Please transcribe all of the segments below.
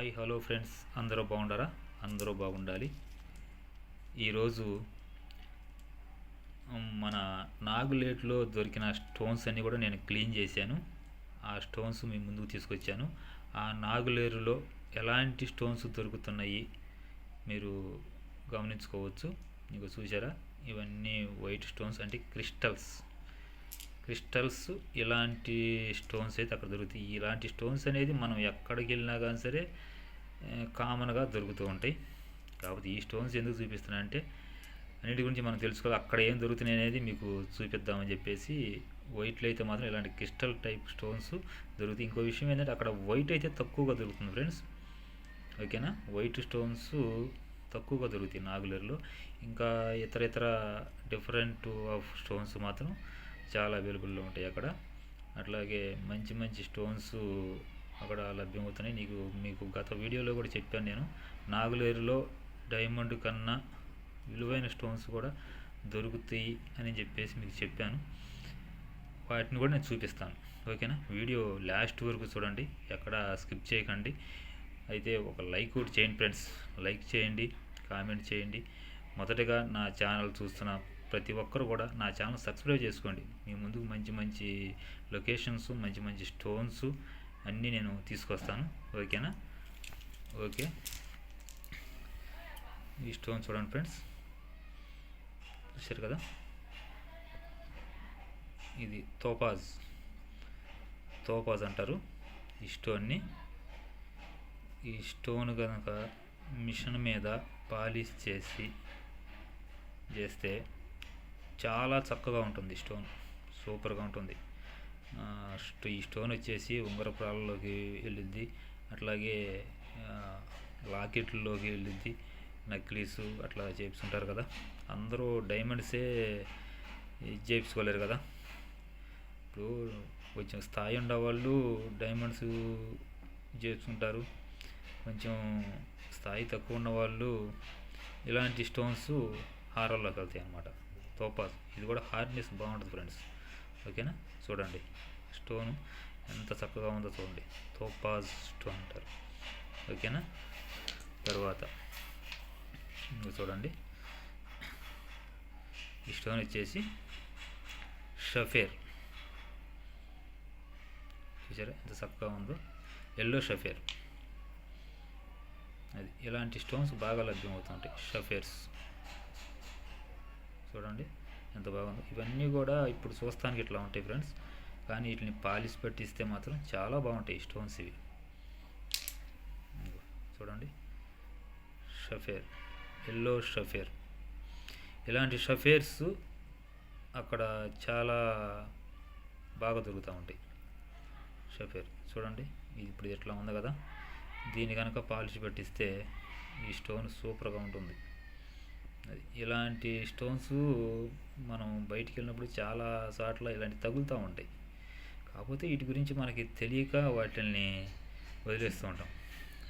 Hi hello friends. అందరూ బాగుండారా? అందరూ బాగుండాలి. ఈరోజు మన నాగులేట్లో దొరికిన స్టోన్స్ అన్నీ కూడా నేను క్లీన్ చేశాను. ఆ స్టోన్స్ మీ ముందుకు తీసుకొచ్చాను. ఆ నాగులేరులో ఎలాంటి స్టోన్స్ దొరుకుతున్నాయి మీరు గమనించుకోవచ్చు. మీకు చూసారా ఇవన్నీ వైట్ స్టోన్స్ అంటే క్రిస్టల్స్. క్రిస్టల్స్ ఇలాంటి స్టోన్స్ అయితే అక్కడ దొరుకుతాయి. ఇలాంటి స్టోన్స్ అనేది మనం ఎక్కడికి వెళ్ళినా కానీ సరే కామన్గా దొరుకుతూ ఉంటాయి. కాకపోతే ఈ స్టోన్స్ ఎందుకు చూపిస్తున్నా అంటే అన్నిటి గురించి మనం తెలుసుకోవాలి. అక్కడ ఏం దొరుకుతున్నాయి అనేది మీకు చూపిద్దామని చెప్పేసి వైట్లో అయితే మాత్రం ఇలాంటి క్రిస్టల్ టైప్ స్టోన్స్ దొరుకుతాయి. ఇంకో విషయం ఏంటంటే అక్కడ వైట్ అయితే తక్కువగా దొరుకుతుంది ఫ్రెండ్స్. ఓకేనా? వైట్ స్టోన్స్ తక్కువగా దొరుకుతాయి నాగులేరులో. ఇంకా ఇతర ఇతర డిఫరెంట్ ఆఫ్ స్టోన్స్ మాత్రం చాలా అవైలబుల్లో ఉంటాయి అక్కడ. అట్లాగే మంచి మంచి స్టోన్స్ అక్కడ లభ్యమవుతున్నాయి నీకు మీకు గత వీడియోలో కూడా చెప్పాను నేను. నాగులేరులో డైమండ్ కన్నా విలువైన స్టోన్స్ కూడా దొరుకుతాయి అని చెప్పేసి మీకు చెప్పాను. వాటిని కూడా నేను చూపిస్తాను. ఓకేనా వీడియో లాస్ట్ వరకు చూడండి. ఎక్కడ స్కిప్ చేయకండి. అయితే ఒక లైక్ కూడా చేయండి ఫ్రెండ్స్ లైక్ చేయండి కామెంట్ చేయండి. మొదటగా నా ఛానల్ చూస్తున్న ప్రతి ఒక్కరు కూడా నా ఛానల్ సబ్స్క్రైబ్ చేసుకోండి. మీ ముందుకు మంచి మంచి లొకేషన్స్ మంచి మంచి స్టోన్స్ అన్నీ నేను తీసుకొస్తాను. ఓకేనా? ఓకే. ఈ స్టోన్ చూడండి ఫ్రెండ్స్. చూశారు కదా? ఇది తోపాజ్. తోపాజ్ అంటారు ఈ స్టోన్ని. ఈ స్టోన్ కనుక మిషన్ మీద పాలిష్ చేసి చేస్తే చాలా చక్కగా ఉంటుంది స్టోన్. సూపర్గా ఉంటుంది. ఈ స్టోన్ వచ్చేసి ఉంగరపురాలలోకి వెళ్ళింది. అట్లాగే లాకెట్లలోకి వెళ్ళిద్ది నక్లీస్ అట్లా చేపిస్తుంటారు కదా. అందరూ డైమండ్సే ఇది కదా. ఇప్పుడు కొంచెం స్థాయి ఉండేవాళ్ళు డైమండ్స్ చేస్తుంటారు కొంచెం స్థాయి తక్కువ ఉన్న వాళ్ళు ఇలాంటి స్టోన్స్ హారాల్లోకి వెళ్తాయి అన్నమాట తోపాస్ ఇది కూడా హార్డ్నెస్ బాగుంటుంది ఫ్రెండ్స్ ఓకేనా? చూడండి. స్టోన్ ఎంత చక్కగా ఉందో చూడండి. తోపాజ్ స్టోన్ అంటారు. ఓకేనా? తర్వాత ఇంకా చూడండి. ఈ స్టోన్ వచ్చేసి షఫేర్ చూసారా? ఎంత చక్కగా ఉందో. ఎల్లో షఫేర్ అది. ఇలాంటి స్టోన్స్ బాగా లభ్యమవుతుంటాయి. షఫేర్స్ చూడండి ఎంత బాగుందో. ఇవన్నీ కూడా ఇప్పుడు చూస్తానికి ఇట్లా ఉంటాయి ఫ్రెండ్స్. కానీ వీటిని పాలిష్ పెట్టిస్తే మాత్రం చాలా బాగుంటాయి స్టోన్స్ ఇవి. చూడండి. Sapphire yellow sapphire. ఇలాంటి షఫేర్స్ అక్కడ చాలా బాగా దొరుకుతూ ఉంటాయి. షఫేర్ చూడండి. ఇది ఇప్పుడు ఎట్లా ఉంది కదా. దీని కనుక పాలిష్ పెట్టిస్తే ఈ స్టోన్ సూపర్గా ఉంటుంది. ఇలాంటి స్టోన్స్ మనం బయటికి వెళ్ళినప్పుడు చాలా చోట్ల ఇలాంటి తగులుతూ ఉంటాయి. కాకపోతే వీటి గురించి మనకి తెలియక వాటిని వదిలేస్తూ ఉంటాం.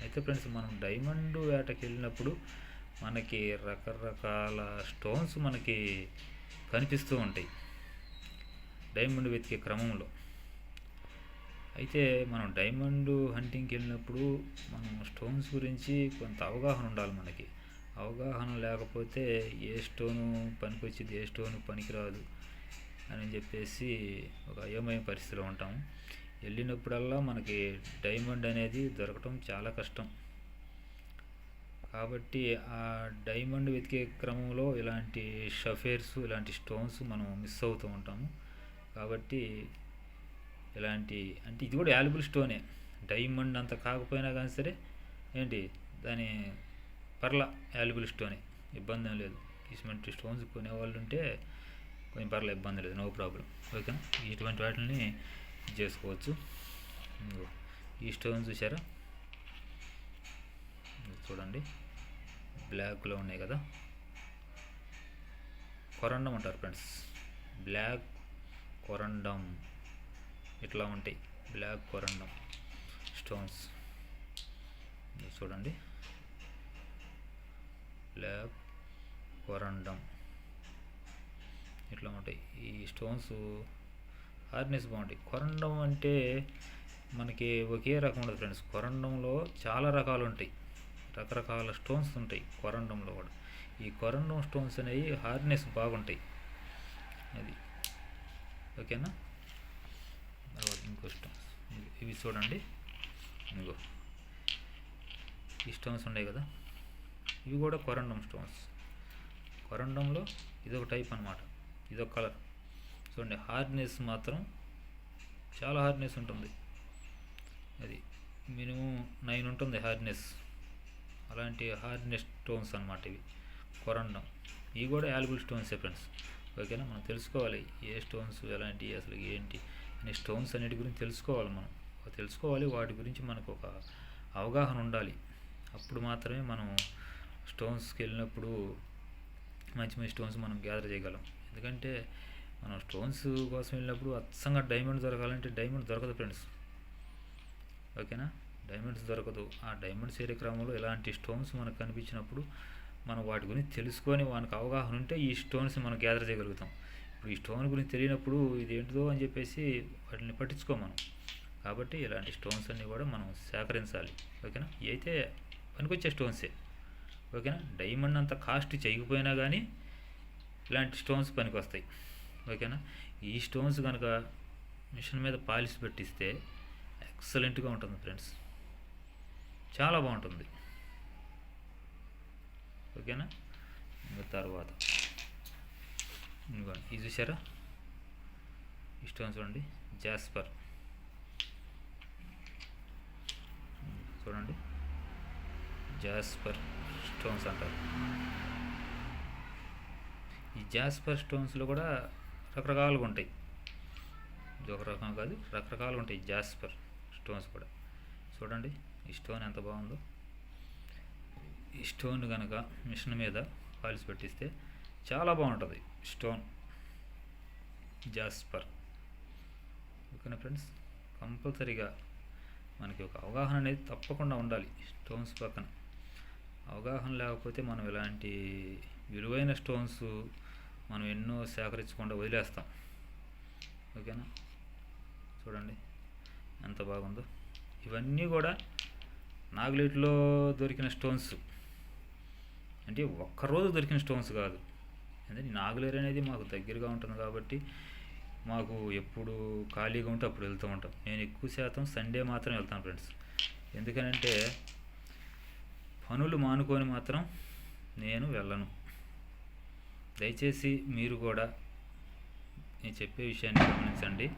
అయితే ఫ్రెండ్స్ మనం డైమండ్ వేటకి వెళ్ళినప్పుడు మనకి రకరకాల స్టోన్స్ మనకి కనిపిస్తూ ఉంటాయి. డైమండ్ వెతికే క్రమంలో. అయితే మనం డైమండ్ హంటింగ్కి వెళ్ళినప్పుడు మనం స్టోన్స్ గురించి కొంత అవగాహన ఉండాలి మనకి. అవగాహన లేకపోతే ఏ స్టోను పనికొచ్చింది ఏ స్టోను పనికిరాదు అని చెప్పేసి ఒక అయోమయ పరిస్థితిలో ఉంటాం. వెళ్ళినప్పుడల్లా మనకి డైమండ్ అనేది దొరకటం చాలా కష్టం. కాబట్టి ఆ డైమండ్ వెతికే క్రమంలో ఇలాంటి షఫేర్స్ ఇలాంటి స్టోన్స్ మనం మిస్ అవుతూ ఉంటాము. కాబట్టి ఇలాంటి అంటే ఇది కూడా వాల్యుబుల్ స్టోనే. డైమండ్ అంత కాకపోయినా కానీ సరే ఏంటి? దాని పర్ల వాల్యుబుల్ స్టోనే ఇబ్బంది ఏం లేదు ఇటువంటి స్టోన్స్ కొనేవాళ్ళు ఉంటే కొంచెం పర్ల ఇబ్బంది లేదు నో ప్రాబ్లం. ఓకేనా? ఇటువంటి వాటిని చేసుకోవచ్చు. ఈ స్టోన్ చూసారా చూడండి. బ్లాక్లో ఉన్నాయి కదా? కొరండం అంటారు ఫ్రెండ్స్. Black corundum. ఇట్లా ఉంటాయి. Black corundum stones. చూడండి. బ్లాక్ కొరండం ఇట్లా ఉంటాయి. ఈ స్టోన్స్ హార్డ్నెస్ బాగుంటాయి. కొరండం అంటే మనకి ఒకే రకం ఉండదు ఫ్రెండ్స్ కొరండంలో చాలా రకాలు ఉంటాయి. రకరకాల స్టోన్స్ ఉంటాయి కొరండంలో కూడా. ఈ కొరండం స్టోన్స్ అనేవి హార్డ్నెస్ బాగుంటాయి. అది. ఓకేనా? తర్వాత ఇంకో స్టోన్స్ ఇవి చూడండి. ఇంకో ఈ స్టోన్స్ ఉన్నాయి కదా. ఇవి కూడా కొరండం స్టోన్స్ కొరండంలో ఇదొక టైప్ అనమాట ఇదొక కలర్ చూడండి హార్డ్నెస్ మాత్రం చాలా హార్డ్నెస్ ఉంటుంది. అది మినిమం నైన్ ఉంటుంది హార్డ్నెస్ అలాంటి హార్డ్నెస్ స్టోన్స్ అనమాట ఇవి. కొరండం. ఇవి కూడా యాలబుల్ స్టోన్సే ఫ్రెండ్స్ ఓకేనా? మనం తెలుసుకోవాలి ఏ స్టోన్స్ ఎలాంటి అసలు ఏంటి అనే స్టోన్స్ అన్నిటి గురించి తెలుసుకోవాలి మనం. తెలుసుకోవాలి వాటి గురించి మనకు ఒక అవగాహన ఉండాలి. అప్పుడు మాత్రమే మనం స్టోన్స్కి వెళ్ళినప్పుడు మంచి మంచి స్టోన్స్ మనం గ్యాదర్ చేయగలం. ఎందుకంటే మనం స్టోన్స్ కోసం వెళ్ళినప్పుడు అచ్చంగా డైమండ్ దొరకాలంటే డైమండ్ దొరకదు ఫ్రెండ్స్ ఓకేనా? డైమండ్స్ దొరకదు. ఆ డైమండ్స్ ఏరే క్రమంలో ఇలాంటి స్టోన్స్ మనకు కనిపించినప్పుడు మనం వాటి గురించి తెలుసుకొని వానికి అవగాహన ఉంటే ఈ స్టోన్స్ మనం గ్యాదర్ చేయగలుగుతాం. ఇప్పుడు ఈ స్టోన్ గురించి తెలియనప్పుడు ఇది ఏంటిదో అని చెప్పేసి వాటిని పట్టించుకో మనం. కాబట్టి ఇలాంటి స్టోన్స్ అన్నీ కూడా మనం సేకరించాలి. ఓకేనా? అయితే పనికొచ్చే స్టోన్సే ఓకేనా? డైమండ్ అంత కాస్ట్ చేయకపోయినా కానీ ఇలాంటి స్టోన్స్ పనికి వస్తాయి ఓకేనా? ఈ స్టోన్స్ కనుక మిషన్ మీద పాలిష్ పెట్టిస్తే ఎక్సలెంట్గా ఉంటుంది ఫ్రెండ్స్ చాలా బాగుంటుంది. ఓకేనా? తర్వాత ఇదిగోండి ఇది చూసారా ఈ స్టోన్స్ చూడండి జాస్పర్ చూడండి జాస్పర్ స్టోన్స్ అంటారు. ఈ జాస్పర్ స్టోన్స్లో కూడా రకరకాలుగా ఉంటాయి. ఇది ఒక రకం కాదు రకరకాలుగా ఉంటాయి జాస్పర్ స్టోన్స్ కూడా. చూడండి ఈ స్టోన్ ఎంత బాగుందో. ఈ స్టోన్ కనుక మిషన్ మీద పాలిసి పెట్టిస్తే చాలా బాగుంటుంది స్టోన్ జాస్పర్. ఓకేనా ఫ్రెండ్స్? కంపల్సరీగా మనకి ఒక అవగాహన అనేది తప్పకుండా ఉండాలి స్టోన్స్ పక్కన. అవగాహన లేకపోతే మనం ఇలాంటి విలువైన స్టోన్స్ మనం ఎన్నో సేకరించకుండా వదిలేస్తాం. ఓకేనా? చూడండి. ఎంత బాగుందో. ఇవన్నీ కూడా నాగులేట్లో దొరికిన స్టోన్స్. అంటే ఒక్కరోజు దొరికిన స్టోన్స్ కాదు. ఎందుకంటే నాగులేరు అనేది మాకు దగ్గరగా ఉంటుంది కాబట్టి మాకు ఎప్పుడు ఖాళీగా ఉంటే అప్పుడు వెళ్తూ ఉంటాం. నేను ఎక్కువ శాతం సండే మాత్రం వెళ్తాను ఫ్రెండ్స్. ఎందుకనంటే పనులు మానుకొని మాత్రం నేను వెళ్ళను. దయచేసి మీరు కూడా నేను చెప్పే విషయాన్ని గమనించండి.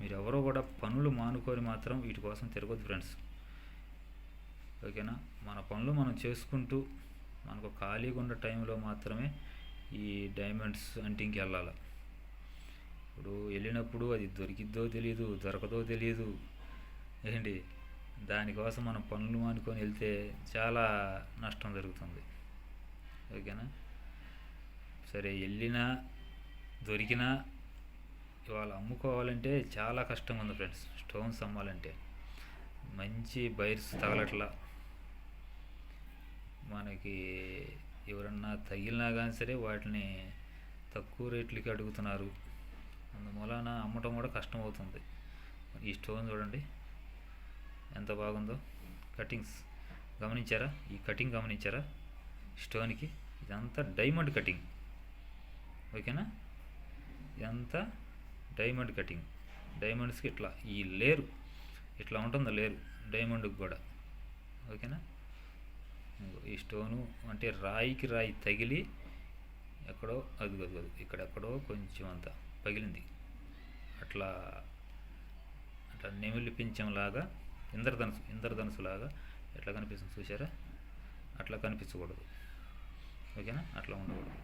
మీరు ఎవరో కూడా పనులు మానుకొని మాత్రం వీటి కోసం తిరగదు ఫ్రెండ్స్. ఓకేనా? మన పనులు మనం చేసుకుంటూ మనకు ఖాళీగా ఉన్న టైంలో మాత్రమే ఈ డైమండ్స్ అంటింగ్కి వెళ్ళాలి. ఇప్పుడు వెళ్ళినప్పుడు అది దొరికిద్దో తెలియదు దొరకదో తెలియదు ఏంటి? దానికోసం మనం పనులు మానుకొని వెళ్తే చాలా నష్టం జరుగుతుంది. ఓకేనా? సరే వెళ్ళినా దొరికినా ఇవాళ అమ్ముకోవాలంటే చాలా కష్టంగా ఉంది ఫ్రెండ్స్. స్టోన్స్ అమ్మాలంటే. మంచి బైర్స్ తగలట్లా. మనకి ఎవరన్నా తగిలినా కానీ సరే వాటిని తక్కువ రేట్లకి అడుగుతున్నారు. అందువలన అమ్మటం కూడా కష్టం అవుతుంది ఈ స్టోన్ చూడండి. ఎంత బాగుందో కటింగ్స్ గమనించారా? ఈ కటింగ్ గమనించారా? స్టోన్కి ఇదంతా డైమండ్ కటింగ్. ఓకేనా? ఇదంతా డైమండ్ కటింగ్. డైమండ్స్కి ఇట్లా ఈ లేరు. ఇట్లా ఉంటుందో లేరు? డైమండ్కి కూడా. ఓకేనా? ఈ స్టోను అంటే రాయికి రాయి తగిలి ఎక్కడో అది అది అది ఇక్కడ ఎక్కడో కొంచెం అంత పగిలింది. అట్లా అట్లా నెమిలి ఇంద్రధనుసు ఇంద్రధనుసులాగా ఎట్లా కనిపిస్తుంది చూసారా అట్లా కనిపించకూడదు. ఓకేనా? అట్లా ఉండకూడదు.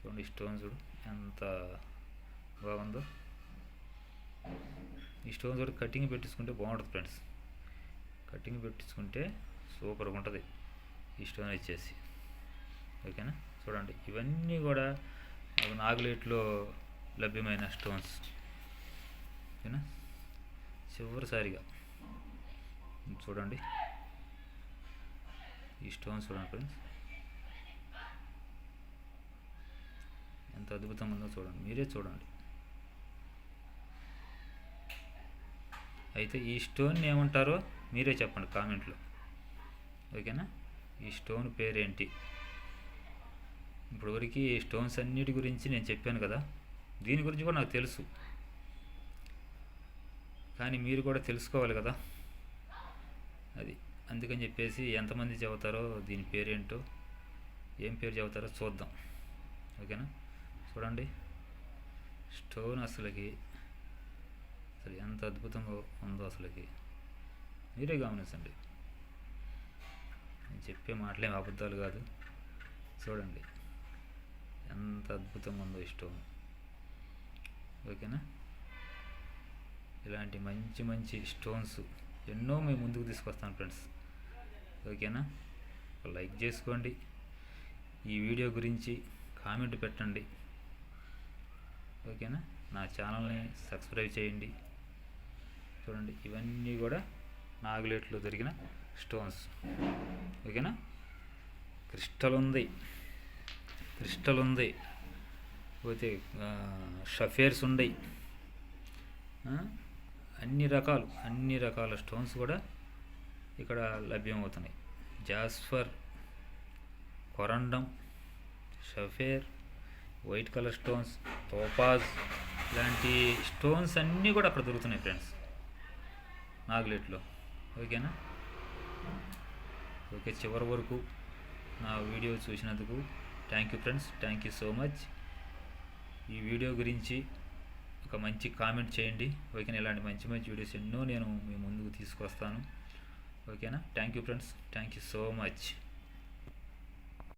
చూడండి స్టోన్ చూడు ఎంత బాగుందో ఈ స్టోన్ చూడు కటింగ్ పెట్టించుకుంటే బాగుంటుంది ఫ్రెండ్స్. కటింగ్ పెట్టించుకుంటే సూపర్గా ఉంటుంది ఈ స్టోన్ ఇచ్చేసి ఓకేనా? చూడండి ఇవన్నీ కూడా నాగులేట్లో లభ్యమైన స్టోన్స్. ఓకేనా? చివరిసారిగా. చూడండి. ఈ స్టోన్స్ చూడండి ఫ్రెండ్స్. ఎంత అద్భుతంగా ఉందో చూడండి. మీరే చూడండి. అయితే ఈ స్టోన్ ఏమంటారో మీరే చెప్పండి కామెంట్లో. ఓకేనా? ఈ స్టోన్ పేరేంటి? ఇప్పటివరకు ఈ స్టోన్స్ అన్నిటి గురించి నేను చెప్పాను కదా. దీని గురించి కూడా నాకు తెలుసు. కానీ మీరు కూడా తెలుసుకోవాలి కదా. అది. అందుకని చెప్పేసి ఎంతమంది చెబుతారో దీని పేరేంటో ఏం పేరు చెబుతారో చూద్దాం. ఓకేనా? చూడండి. స్టోన్ అసలుకి అసలు ఎంత అద్భుతంగా ఉందో అసలుకి. మీరే గమనించండి. నేను చెప్పే మాటలేం అబద్ధాలు కాదు. చూడండి. ఎంత అద్భుతంగా ఉందో ఈ స్టోన్. ఓకేనా? ఇలాంటి మంచి మంచి స్టోన్స్ ఎన్నో మేము ముందుకు తీసుకొస్తాను ఫ్రెండ్స్. ఓకేనా? లైక్ చేసుకోండి. ఈ వీడియో గురించి కామెంట్ పెట్టండి. ఓకేనా? నా ఛానల్ని సబ్స్క్రైబ్ చేయండి. చూడండి ఇవన్నీ కూడా నాగులేట్లో దొరికిన స్టోన్స్. ఓకేనా? క్రిస్టల్ ఉంది క్రిస్టల్ ఉంది పోతే షఫేర్స్ ఉన్నాయి అన్ని రకాలు అన్ని రకాల స్టోన్స్ కూడా ఇక్కడ లభ్యమవుతున్నాయి. Jasper corundum sapphire white colour stones topaz ఇలాంటి స్టోన్స్ అన్నీ కూడా అక్కడ దొరుకుతున్నాయి ఫ్రెండ్స్ నాగులెట్లో. ఓకేనా ఓకే చివరి వరకు నా వీడియో చూసినందుకు thank you friends thank you so much ఈ వీడియో గురించి ఒక మంచి కామెంట్ చేయండి. ఓకేనా? ఇలాంటి మంచి మంచి వీడియోస్ ఎన్నో నేను మీ ముందుకు తీసుకొస్తాను. ఓకేనా? Thank you friends thank you so much